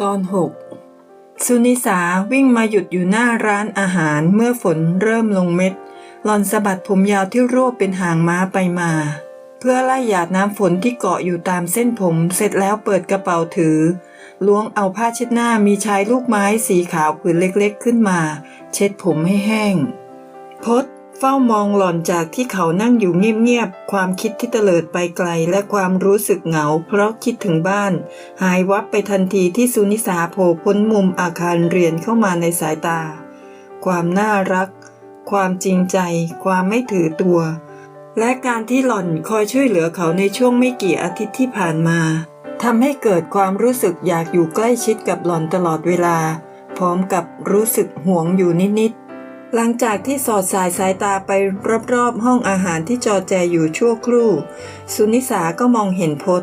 ตอนหกสุนิสาวิ่งมาหยุดอยู่หน้าร้านอาหารเมื่อฝนเริ่มลงเม็ดหลอนสะบัดผมยาวที่รวบเป็นหางม้าไปมา เพื่อไล่หยาดน้ำฝนที่เกาะอยู่ตามเส้นผมเสร็จแล้วเปิดกระเป๋าถือ ล้วงเอาผ้าเช็ดหน้ามีชายลูกไม้สีขาวผืนเล็กๆขึ้นมา เช็ดผมให้แห้ง พด เฝ้ามองหล่อนจากที่เขานั่งอยู่เงียบๆ ความคิดที่เตลิดไปไกลและความรู้สึกเหงา เพราะคิดถึงบ้าน หายวับไปทันทีที่สุนิสาโผล่พ้นมุมอาคารเรียนเข้ามาในสายตา ความน่ารัก ความจริงใจ ความไม่ถือตัว และการที่หล่อนคอยช่วยเหลือเขาในช่วงไม่กี่อาทิตย์ที่ผ่านมาทำให้เกิดความรู้สึกอยากอยู่ใกล้ชิดกับหล่อนตลอดเวลา พร้อมกับรู้สึกห่วงอยู่นิดๆ หลังจากที่สอดสายสายตาไปรอบๆ ห้องอาหารที่จอแจอยู่ชั่วครู่ สุนิสาก็มองเห็นพศ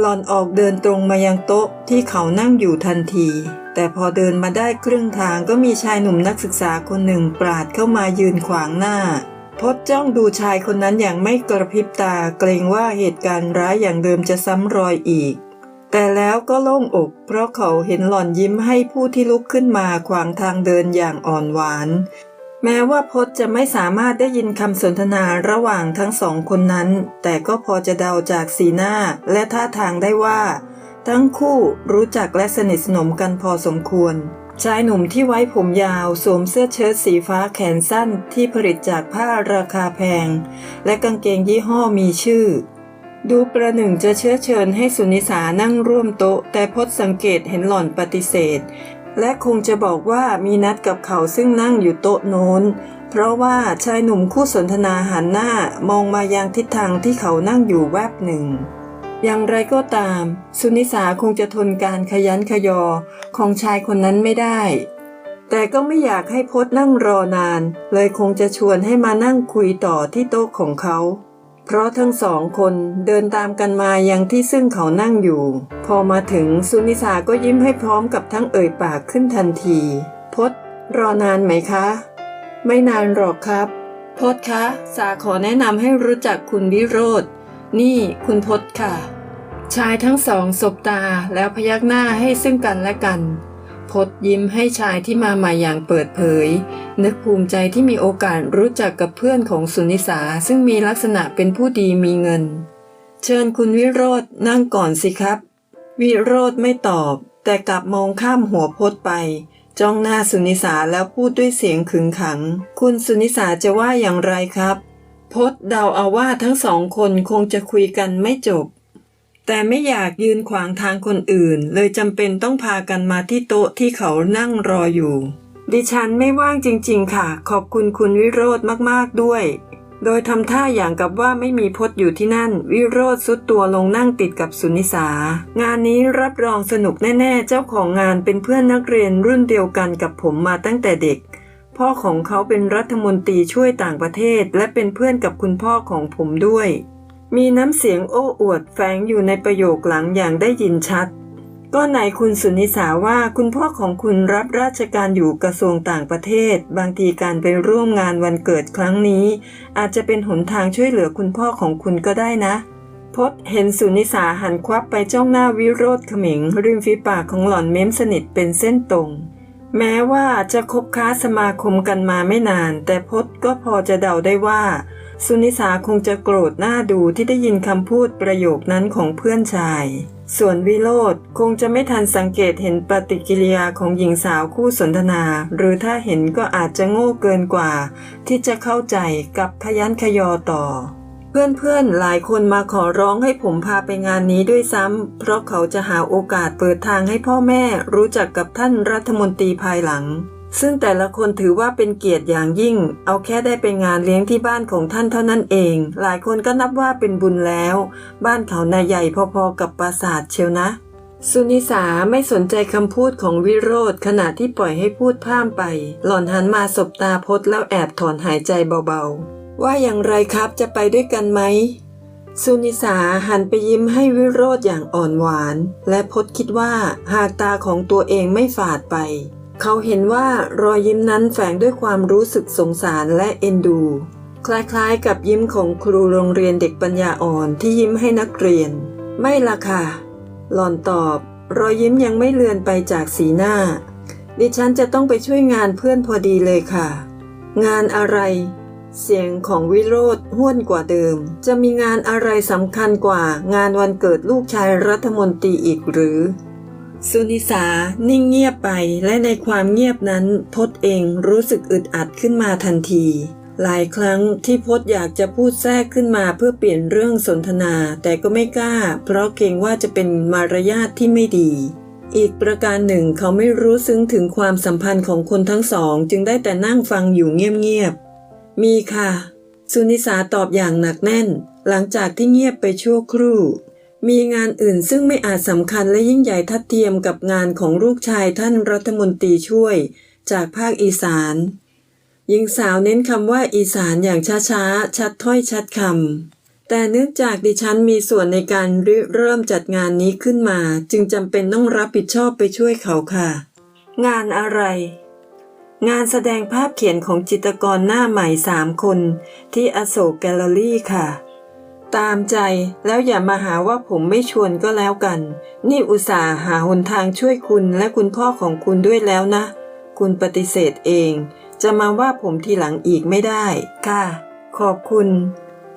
หลอนออกเดินตรงมายังโต๊ะที่เขานั่งอยู่ทันที แต่พอเดินมาได้ครึ่งทางก็มีชายหนุ่มนักศึกษาคนหนึ่งปราดเข้ามายืนขวางหน้าพศจ้องดูชายคนนั้นอย่างไม่กระพริบตาเกรงว่าเหตุการณ์ร้ายอย่างเดิมจะซ้ำรอยอีก แต่แล้วก็โล่งอก เพราะเขาเห็นหล่อนยิ้มให้ผู้ที่ลุกขึ้นมาขวางทางเดินอย่างอ่อนหวาน แม้ว่าพจน์จะไม่สามารถได้ยินคำสนทนาระหว่างทั้งสองคนนั้น แต่ก็พอจะเดาจากสีหน้าและท่าทางได้ว่า ทั้งคู่รู้จักและสนิทสนมกันพอสมควร ชายหนุ่มที่ไว้ผมยาวสวมเสื้อเชิ้ตสีฟ้าแขนสั้นที่ผลิตจากผ้าราคาแพง และกางเกงยี่ห้อมีชื่อ ดูประหนึ่งจะเชื้อเชิญให้สุนิสานั่งร่วมโต๊ะ แต่พจน์สังเกตเห็นหล่อนปฏิเสธ และคงจะบอกว่ามีนัดกับเขาซึ่งนั่งอยู่โต๊ะโน้น เพราะว่าชายหนุ่มคู่สนทนาหันหน้ามองมายังทิศทางที่เขานั่งอยู่แวบหนึ่ง อย่างไรก็ตาม สุนิสาคงจะทนการขยันขยอของชายคนนั้นไม่ได้ แต่ก็ไม่อยากให้พจน์นั่งรอนาน เลยคงจะชวนให้มานั่งคุยต่อที่โต๊ะของเขา เพราะทั้งสองคนเดินตามกันมายังที่ซึ่งเขานั่งอยู่ พอมาถึงสุนิสาก็ยิ้มให้พร้อมกับทั้งเอ่ยปากขึ้นทันทีพศรอนานไหมคะ ไม่นานหรอกครับพศคะ สาขอแนะนำให้รู้จักคุณวิโรธนี่คุณพศค่ะ ชายทั้งสองสบตาแล้วพยักหน้าให้ซึ่งกันและกัน พศยิ้มให้ชายที่มาใหม่อย่างเปิดเผย นึกภูมิใจที่มีโอกาสรู้จักกับเพื่อนของสุนิสาซึ่งมีลักษณะเป็นผู้ดีมีเงิน เชิญคุณวิโรธนั่งก่อนสิครับ วิโรธไม่ตอบ แต่กลับมองข้ามหัวพศไป จ้องหน้าสุนิสาแล้วพูดด้วยเสียงขึงขัง คุณสุนิสาจะว่าอย่างไรครับพศเดาเอาว่าทั้งสองคนคงจะคุยกันไม่จบ แต่ไม่อยากยืนขวางทางคนอื่น เลยจำเป็นต้องพากันมาที่โต๊ะที่เขานั่งรออยู่ ดิฉันไม่ว่างจริง ๆ ค่ะ ขอบคุณคุณวิโรธมากๆด้วย โดยทำท่าอย่างกับว่าไม่มีพจน์อยู่ที่นั่น วิโรธสุดตัวลงนั่งติดกับสุนิสา งานนี้รับรองสนุกแน่ ๆ เจ้าของงานเป็นเพื่อนนักเรียนรุ่นเดียวกันกับผมมาตั้งแต่เด็กพ่อของเขาเป็นรัฐมนตรีช่วยต่างประเทศ และเป็นเพื่อนกับคุณพ่อของผมด้วย มีน้ำเสียงโอ้อวดแฝงอยู่ในประโยคหลังอย่างได้ยินชัด ก็ไหนคุณสุนิสาว่าคุณพ่อของคุณรับราชการอยู่กระทรวงต่างประเทศ บางทีการไปร่วมงานวันเกิดครั้งนี้ อาจจะเป็นหนทางช่วยเหลือคุณพ่อของคุณก็ได้นะพศเห็นสุนิสาหันควับไปจ้องหน้าวิโรธขมิง ริมฝีปากของหล่อนเม้มสนิทเป็นเส้นตรง แม้ว่าจะคบค้าสมาคมกันมาไม่นาน แต่พศก็พอจะเดาได้ว่า สุนิสาคงจะโกรธหน้าดูที่ได้ยินคำพูดประโยคนั้นของเพื่อนชาย ส่วนวิโรธคงจะไม่ทันสังเกตเห็นปฏิกิริยาของหญิงสาวคู่สนทนา หรือถ้าเห็นก็อาจจะโง่เกินกว่า ที่จะเข้าใจกับขยันขยอต่อ เพื่อนๆหลายคนมาขอร้องให้ผมพาไปงานนี้ด้วยซ้ำเพราะเขาจะหาโอกาสเปิดทางให้พ่อแม่รู้จักกับท่านรัฐมนตรีภายหลัง ซึ่งแต่ละคนถือว่าเป็นเกียรติอย่างยิ่ง เอาแค่ได้ไปงานเลี้ยงที่บ้านของท่านเท่านั้นเอง หลายคนก็นับว่าเป็นบุญแล้ว บ้านเขานายใหญ่พอๆกับปราสาทเชียวนะ สุนิสาไม่สนใจคำพูดของวิโรธขณะที่ปล่อยให้พูดพร่ามไป หล่อนหันมาสบตาพดแล้วแอบถอนหายใจเบาๆ ว่าอย่างไรครับจะไปด้วยกันไหมสุนิสาหันไปยิ้มให้วิโรธอย่างอ่อนหวาน และพดคิดว่าหากตาของตัวเองไม่ฝาดไป เขาเห็นว่ารอยยิ้มนั้นแฝงด้วยความรู้สึกสงสารและเอ็นดู คล้ายๆกับยิ้มของครูโรงเรียนเด็กปัญญาอ่อนที่ยิ้มให้นักเรียน ไม่ละค่ะ หล่อนตอบ รอยยิ้มยังไม่เลือนไปจากสีหน้า ดิฉันจะต้องไปช่วยงานเพื่อนพอดีเลยค่ะ งานอะไร เสียงของวิโรธห้วนกว่าเดิม จะมีงานอะไรสำคัญกว่างานวันเกิดลูกชายรัฐมนตรีอีกหรือ สุนิสานิ่งเงียบไปและในความเงียบนั้นพจน์เองรู้สึกอึดอัดขึ้นมาทันที หลายครั้งที่พจน์อยากจะพูดแทรกขึ้นมาเพื่อเปลี่ยนเรื่องสนทนา แต่ก็ไม่กล้า เพราะเกรงว่าจะเป็นมารยาทที่ไม่ดี อีกประการหนึ่งเขาไม่รู้ซึ้งถึงความสัมพันธ์ของคนทั้งสอง จึงได้แต่นั่งฟังอยู่เงียบๆมีค่ะ สุนิสาตอบอย่างหนักแน่น หลังจากที่เงียบไปชั่วครู่ มีงานอื่นซึ่งไม่อาจสำคัญและยิ่งใหญ่ทัดเทียมกับงานของลูกชายท่านรัฐมนตรีช่วย จากภาคอีสานหญิงสาวเน้นคำว่าอีสานอย่างช้าๆ ชัดถ้อยชัดคำแต่เนื่องจากดิฉันมีส่วนในการริเริ่มจัดงานนี้ขึ้นมา จึงจำเป็นต้องรับผิดชอบไปช่วยเขาค่ะ งานอะไร งานแสดงภาพเขียนของจิตรกรหน้าใหม่สามคน ที่อโศกแกลเลอรี่ค่ะ ตามใจแล้วอย่ามาหาว่าผมไม่ชวนก็แล้วกัน นี่อุตส่าห์หาหนทางช่วยคุณและคุณพ่อของคุณด้วยแล้วนะ คุณปฏิเสธเอง จะมาว่าผมทีหลังอีกไม่ได้ ค่ะ ขอบคุณ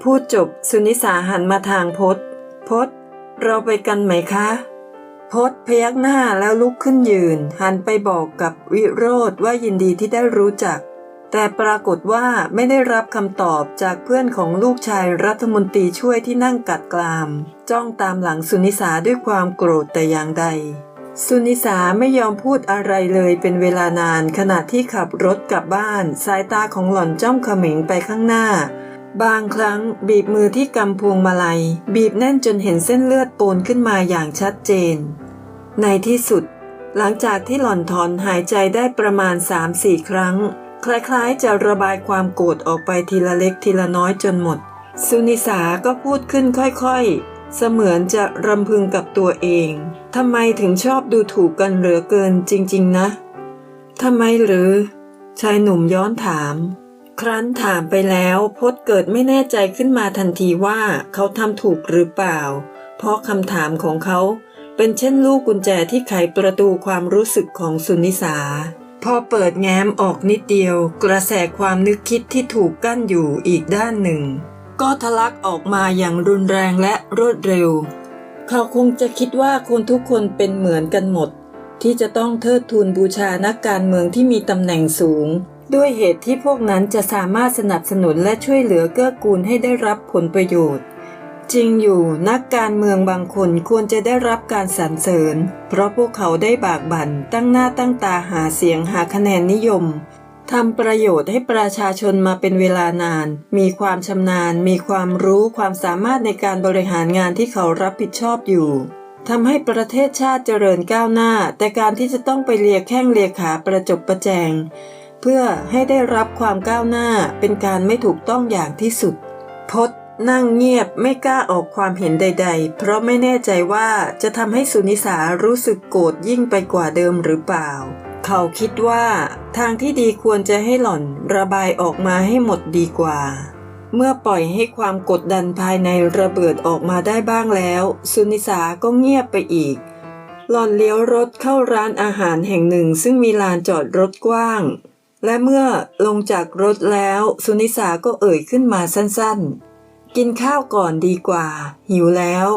พูดจบสุนิสาหันมาทางพศพศเราไปกันไหมคะพศพยักหน้าแล้วลุกขึ้นยืน หันไปบอกกับวิโรธว่ายินดีที่ได้รู้จัก แต่ปรากฏว่าไม่ได้รับคำตอบจากเพื่อนของลูกชายรัฐมนตรีช่วยที่นั่งกัดกราม จ้องตามหลังสุนิสาด้วยความโกรธแต่อย่างใด สุนิสาไม่ยอมพูดอะไรเลยเป็นเวลานานขณะที่ขับรถกลับบ้าน สายตาของหล่อนจ้องเขม็งไปข้างหน้า บางครั้งบีบมือที่กำพวงมาลัย บีบแน่นจนเห็นเส้นเลือดโปนขึ้นมาอย่างชัดเจน ในที่สุด หลังจากที่หล่อนถอนหายใจได้ประมาณ3-4ครั้ง คล้ายๆ จะระบายความโกรธออกไปทีละเล็กทีละน้อยจนหมด สุนิสาก็พูดขึ้นค่อยๆ เสมือนจะรำพึงกับตัวเองทำไมถึงชอบดูถูกกันเหลือเกินจริงๆนะทำไมหรือ ชายหนุ่มย้อนถาม ครั้นถามไปแล้วพจน์เกิดไม่แน่ใจขึ้นมาทันทีว่าเขาทำถูกหรือเปล่า เพราะคำถามของเขาเป็นเช่นลูกกุญแจที่ไขประตูความรู้สึกของสุนิสา พอเปิดแง้มออกนิดเดียว กระแสความนึกคิดที่ถูกกั้นอยู่อีกด้านหนึ่ง ก็ทะลักออกมาอย่างรุนแรงและรวดเร็ว เขาคงจะคิดว่าคนทุกคนเป็นเหมือนกันหมด ที่จะต้องเทิดทูนบูชานักการเมืองที่มีตำแหน่งสูง ด้วยเหตุที่พวกนั้นจะสามารถสนับสนุนและช่วยเหลือเกื้อกูลให้ได้รับผลประโยชน์ จริงอยู่นักการเมืองบางคนควรจะได้รับการสรรเสริญ เพราะพวกเขาได้บากบั่นตั้งหน้าตั้งตาหาเสียงหาคะแนนนิยมทำประโยชน์ให้ประชาชนมาเป็นเวลานาน มีความชำนาญ มีความรู้ความสามารถในการบริหารงานที่เขารับผิดชอบอยู่ทำให้ประเทศชาติเจริญก้าวหน้า แต่การที่จะต้องไปเลียแข้งเลียขาประจบประแจง เพื่อให้ได้รับความก้าวหน้าเป็นการไม่ถูกต้องอย่างที่สุดพด นั่งเงียบไม่กล้าออกความเห็นใด ๆ เพราะไม่แน่ใจว่าจะทำให้สุนิสารู้สึกโกรธยิ่งไปกว่าเดิมหรือเปล่า เขาคิดว่า ทางที่ดีควรจะให้หล่อนระบายออกมาให้หมดดีกว่า เมื่อปล่อยให้ความกดดันภายในระเบิดออกมาได้บ้างแล้ว สุนิสาก็เงียบไปอีก หล่อนเลี้ยวรถเข้าร้านอาหารแห่งหนึ่งซึ่งมีลานจอดรถกว้าง และเมื่อลงจากรถแล้ว สุนิสาก็เอ่ยขึ้นมาสั้นๆ กินข้าวก่อนดีกว่า หิวแล้ว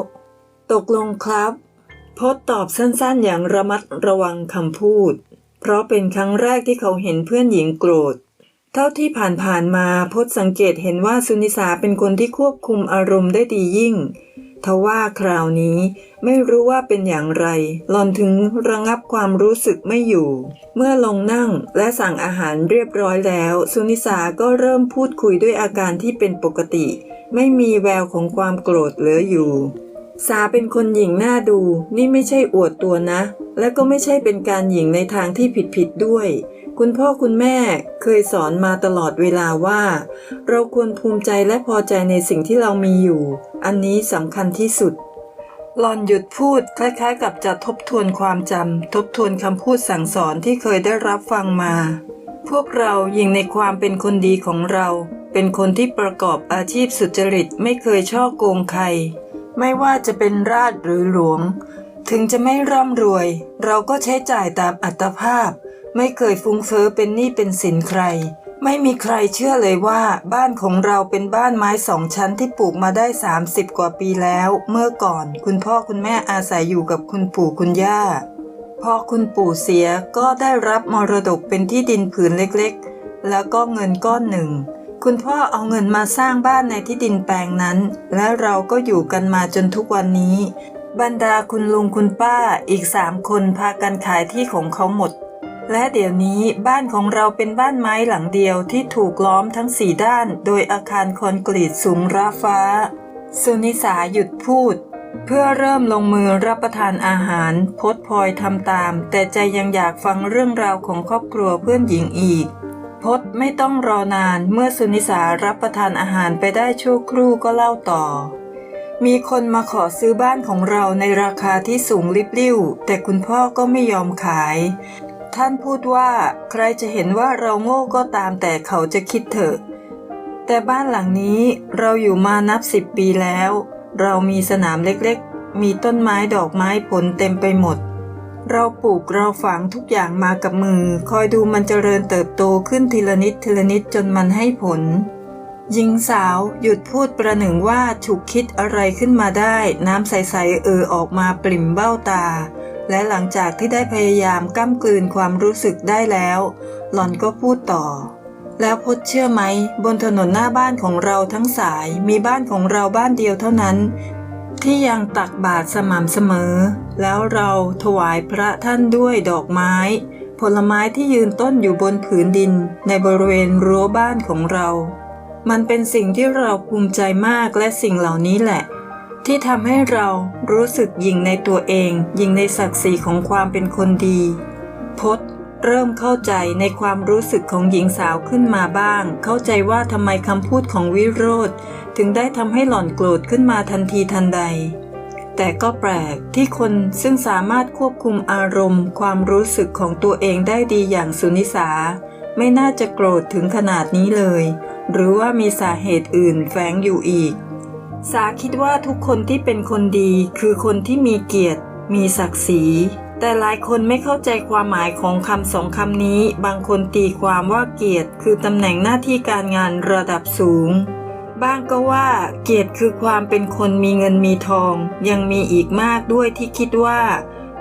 ตกลงครับพจน์ตอบสั้นๆอย่างระมัดระวังคำพูด เพราะเป็นครั้งแรกที่เขาเห็นเพื่อนหญิงโกรธ เท่าที่ผ่านๆมาพจน์สังเกตเห็นว่าสุนิสาเป็นคนที่ควบคุมอารมณ์ได้ดียิ่งทว่าคราวนี้ไม่รู้ว่าเป็นอย่างไรหลอนถึงระงับความรู้สึกไม่อยู่ เมื่อลงนั่งและสั่งอาหารเรียบร้อยแล้ว สุนิสาก็เริ่มพูดคุยด้วยอาการที่เป็นปกติ ไม่มีแววของความโกรธเหลืออยู่ สาเป็นคนหญิงหน้าดู นี่ไม่ใช่อวดตัวนะ และก็ไม่ใช่เป็นการหญิงในทางที่ผิดๆด้วย คุณพ่อคุณแม่เคยสอนมาตลอดเวลาว่า เราควรภูมิใจและพอใจในสิ่งที่เรามีอยู่ อันนี้สำคัญที่สุดหลอนหยุดพูดคล้ายๆ กับจะทบทวนความจำทบทวนคำพูดสั่งสอนที่เคยได้รับฟังมา พวกเรายิงในความเป็นคนดีของเรา เป็นคนที่ประกอบอาชีพสุจริตไม่เคยช่อโกงใคร ไม่ว่าจะเป็นราชหรือหลวง ถึงจะไม่ร่ำรวย เราก็ใช้จ่ายตามอัตภาพ ไม่เคยฟุ้งเฟ้อเป็นหนี้เป็นสินใคร ไม่มีใครเชื่อเลยว่า บ้านของเราเป็นบ้านไม้สองชั้นที่ปลูกมาได้ 30 กว่าปีแล้ว เมื่อก่อน คุณพ่อคุณแม่อาศัยอยู่กับคุณปู่คุณย่า พอคุณปู่เสียก็ได้รับมรดกเป็นที่ดินผืนเล็กๆ แล้วก็เงินก้อนหนึ่ง คุณพ่อเอาเงินมาสร้างบ้านในที่ดินแปลงนั้น และเราก็อยู่กันมาจนทุกวันนี้ บรรดาคุณลุงคุณป้าอีกสามคนพากันขายที่ของเขาหมด และเดี๋ยวนี้บ้านของเราเป็นบ้านไม้หลังเดียวที่ถูกล้อมทั้งสี่ด้าน โดยอาคารคอนกรีตสูงระฟ้า สุนิสาหยุดพูด เพื่อเริ่มลงมือรับประทานอาหารพดพลอยทำตาม แต่ใจยังอยากฟังเรื่องราวของครอบครัวเพื่อนหญิงอีกพดไม่ต้องรอนานเมื่อสุนิสารับประทานอาหารไปได้ชั่วครู่ก็เล่าต่อ มีคนมาขอซื้อบ้านของเราในราคาที่สูงลิบลิ่วแต่คุณพ่อก็ไม่ยอมขาย ท่านพูดว่าใครจะเห็นว่าเราโง่ก็ตามแต่เขาจะคิดเถอะ แต่บ้านหลังนี้เราอยู่มานับสิบปีแล้ว เรามีสนามเล็กๆ มีต้นไม้ดอกไม้ผลเต็มไปหมด เราปลูกเราฝังทุกอย่างมากับมือ คอยดูมันเจริญเติบโตขึ้นทีละนิดทีละนิดจนมันให้ผล หญิงสาวหยุดพูดประหนึ่งว่าฉุกคิดอะไรขึ้นมาได้ น้ำใสๆเออออกมาปริ่มเบ้าตา และหลังจากที่ได้พยายามก้ำกลืนความรู้สึกได้แล้ว หล่อนก็พูดต่อ แล้วพดเชื่อไหม บนถนนหน้าบ้านของเราทั้งสายมีบ้านของเราบ้านเดียวเท่านั้น ที่ยังตักบาตรสม่ำเสมอ แล้วเราถวายพระท่านด้วยดอกไม้ ผลไม้ที่ยืนต้นอยู่บนผืนดิน ในบริเวณรั้วบ้านของเรา มันเป็นสิ่งที่เราภูมิใจมากและสิ่งเหล่านี้แหละ ที่ทำให้เรารู้สึกยิงในตัวเอง ยิงในศักดิ์ศรีของความเป็นคนดีพด เริ่มเข้าใจในความรู้สึกของหญิงสาวขึ้นมาบ้าง เข้าใจว่าทำไมคำพูดของวิโรธถึงได้ทำให้หล่อนโกรธขึ้นมาทันทีทันใด แต่ก็แปลกที่คนซึ่งสามารถควบคุมอารมณ์ ความรู้สึกของตัวเองได้ดีอย่างสุนิสา ไม่น่าจะโกรธถึงขนาดนี้เลย หรือว่ามีสาเหตุอื่นแฝงอยู่อีก สาคิดว่าทุกคนที่เป็นคนดีคือคนที่มีเกียรติ มีศักดิ์ศรี แต่หลายคนไม่เข้าใจความหมายของคำสองคำนี้ บางคนตีความว่าเกียรติคือตำแหน่งหน้าที่การงานระดับสูง บ้างก็ว่า เกียรติคือความเป็นคนมีเงินมีทอง ยังมีอีกมากด้วยที่คิดว่า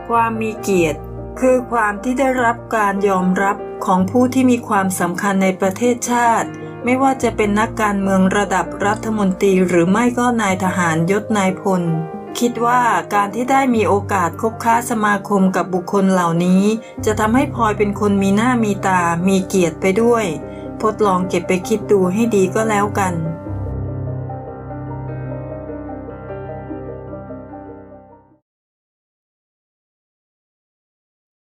ความมีเกียรติ คือความที่ได้รับการยอมรับของผู้ที่มีความสำคัญในประเทศชาติ ไม่ว่าจะเป็นนักการเมืองระดับรัฐมนตรีหรือไม่ก็นายทหารยศนายพล คิดว่าการที่ได้มีโอกาสคบค้าสมาคมกับบุคคลเหล่านี้ จะทำให้พลอยเป็นคนมีหน้ามีตา มีเกียรติไปด้วยพดลองเก็บไปคิดดูให้ดีก็แล้วกัน